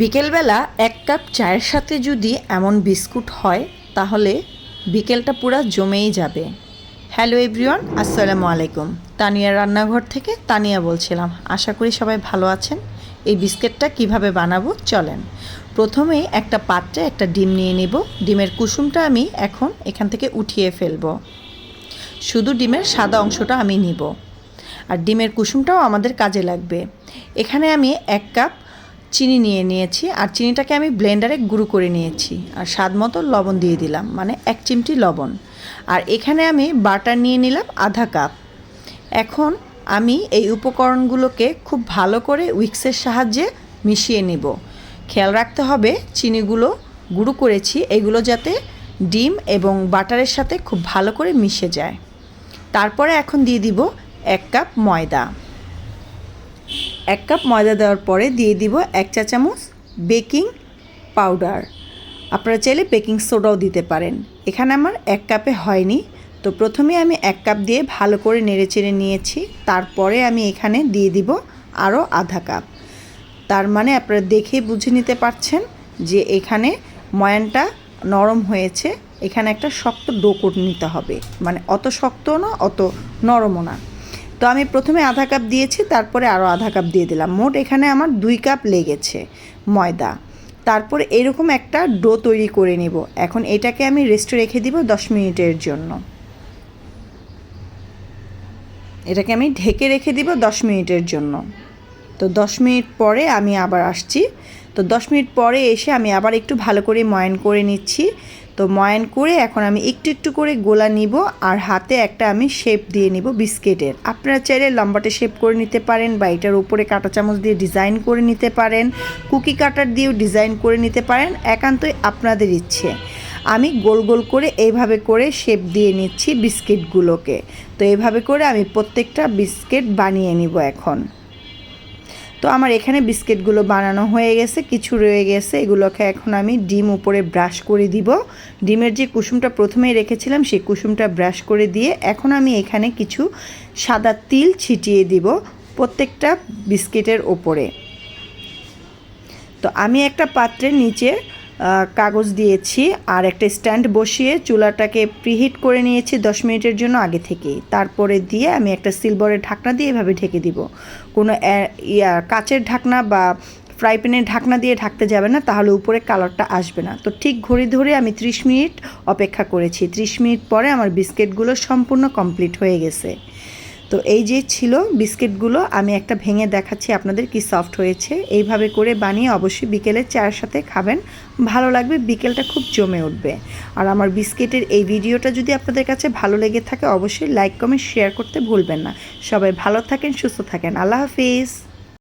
বিকেলবেলা এক কাপ চায়ের সাথে যদি এমন বিস্কুট হয়, তাহলে বিকেলটা পুরো জমেই যাবে। হ্যালো এভরিওয়ান, আসসালামু আলাইকুম। তানিয়া রান্নাঘর থেকে তানিয়া বলছিলাম। আশা করি সবাই ভালো আছেন। এই বিস্কিটটা কীভাবে বানাবো চলেন। প্রথমে একটা পাত্রে একটা ডিম নিয়ে নেব। ডিমের কুসুমটা আমি এখন এখান থেকে উঠিয়ে ফেলব। শুধু ডিমের সাদা অংশটা আমি নিব। আর ডিমের কুসুমটাও আমাদের কাজে লাগবে। এখানে আমি এক কাপ চিনি নিয়ে নিয়েছি, আর চিনিটাকে আমি ব্লেন্ডারে গুঁড়ো করে নিয়েছি। আর স্বাদ মতো লবণ দিয়ে দিলাম মানে এক চিমটি লবণ। আর এখানে আমি বাটার নিয়ে নিলাম আধা কাপ এখন আমি এই উপকরণগুলোকে খুব ভালো করে উইক্সের সাহায্যে মিশিয়ে নেব। খেয়াল রাখতে হবে, চিনিগুলো গুঁড়ো করেছি, এগুলো যাতে ডিম এবং বাটারের সাথে খুব ভালো করে মিশে যায়। তারপরে এখন দিয়ে দিব এক কাপ ময়দা। এক কাপ ময়দা দেওয়ার পরে দিয়ে দিব এক চা চামচ বেকিং পাউডার। আপনারা চাইলে বেকিং সোডাও দিতে পারেন। এখানে আমার এক কাপে হয়নি। তো প্রথমে আমি এক কাপ দিয়ে ভালো করে নেড়েচেড়ে নিয়েছি। তারপরে আমি এখানে দিয়ে দিব আরও আধা কাপ। তার মানে আপনারা দেখেই বুঝে নিতে পারছেন যে এখানে ময়ানটা নরম হয়েছে। এখানে একটা শক্ত ডো করে নিতে হবে। মানে অত শক্তও না, অত নরমও না। তো আমি প্রথমে আধা কাপ দিয়েছি, তারপরে আরও আধা কাপ দিয়ে দিলাম। মোট এখানে আমার দুই কাপ লেগেছে ময়দা। তারপর এরকম একটা ডো তৈরি করে নিব। এখন এটাকে আমি রেস্টে রেখে দিব দশ মিনিটের জন্য। এটাকে আমি ঢেকে রেখে দিব দশ মিনিটের জন্য। তো দশ মিনিট পরে আমি আবার আসছি। তো দশ মিনিট পরে এসে আমি আবার একটু ভালো করে ময়ান করে নিচ্ছি। তো ময়ান করে এখন আমি একটু একটু করে গোলা নিব আর হাতে একটা আমি শেপ দিয়ে নিব বিস্কিটের। আপনারা চাইলে লম্বাটে শেপ করে নিতে পারেন বা এটার উপরে কাঁটা চামচ দিয়ে ডিজাইন করে নিতে পারেন। কুকি কাটার দিয়েও ডিজাইন করে নিতে পারেন, একান্তই আপনাদের ইচ্ছে। আমি গোল গোল করে এইভাবে করে শেপ দিয়ে নিচ্ছি বিস্কিটগুলোকে। তো এইভাবে করে আমি প্রত্যেকটা বিস্কিট বানিয়ে নিব এখন। তো আমার এখানে বিস্কিটগুলো বানানো হয়ে গেছে, কিছু রয়ে গেছে, এগুলোকে এখন আমি ডিম উপরে ব্রাশ করে দিব। ডিমের যে কুসুমটা প্রথমেই রেখেছিলাম, সেই কুসুমটা ব্রাশ করে দিয়ে এখন আমি এখানে কিছু সাদা তিল ছিটিয়ে দিব প্রত্যেকটা বিস্কিটের ওপরে। তো আমি একটা পাত্রের নিচে কাগজ দিয়েছি আর একটা স্ট্যান্ড বসিয়ে চুলাটাকে প্রিহিট করে নিয়েছি দশ মিনিটের জন্য আগে থেকেই তারপরে দিয়ে আমি একটা সিলভারের ঢাকনা দিয়ে এভাবে ঢেকে দিব। কোনো ইয়া, কাচের ঢাকনা বা ফ্রাই প্যানের ঢাকনা দিয়ে ঢাকতে যাবে না, তাহলে উপরে কালারটা আসবে না। তো ঠিক ঘড়ি ধরে আমি 30 মিনিট অপেক্ষা করেছি। 30 মিনিট পরে আমার বিস্কিটগুলো সম্পূর্ণ কমপ্লিট হয়ে গেছে। তো এই যে ছিল বিস্কিটগুলো, আমি একটা ভেঙে দেখাচ্ছি আপনাদের কি সফট হয়েছে। এইভাবে করে বানিয়ে অবশ্যই বিকেলে চায়ের সাথে খাবেন। ভালো লাগবে, বিকেলটা খুব জমে উঠবে। আর আমার বিস্কিটের এই ভিডিওটা যদি আপনাদের কাছে ভালো লেগে থাকে, অবশ্যই লাইক কমেন্ট শেয়ার করতে ভুলবেন না। সবাই ভালো থাকেন, সুস্থ থাকেন। আল্লাহ হাফিজ।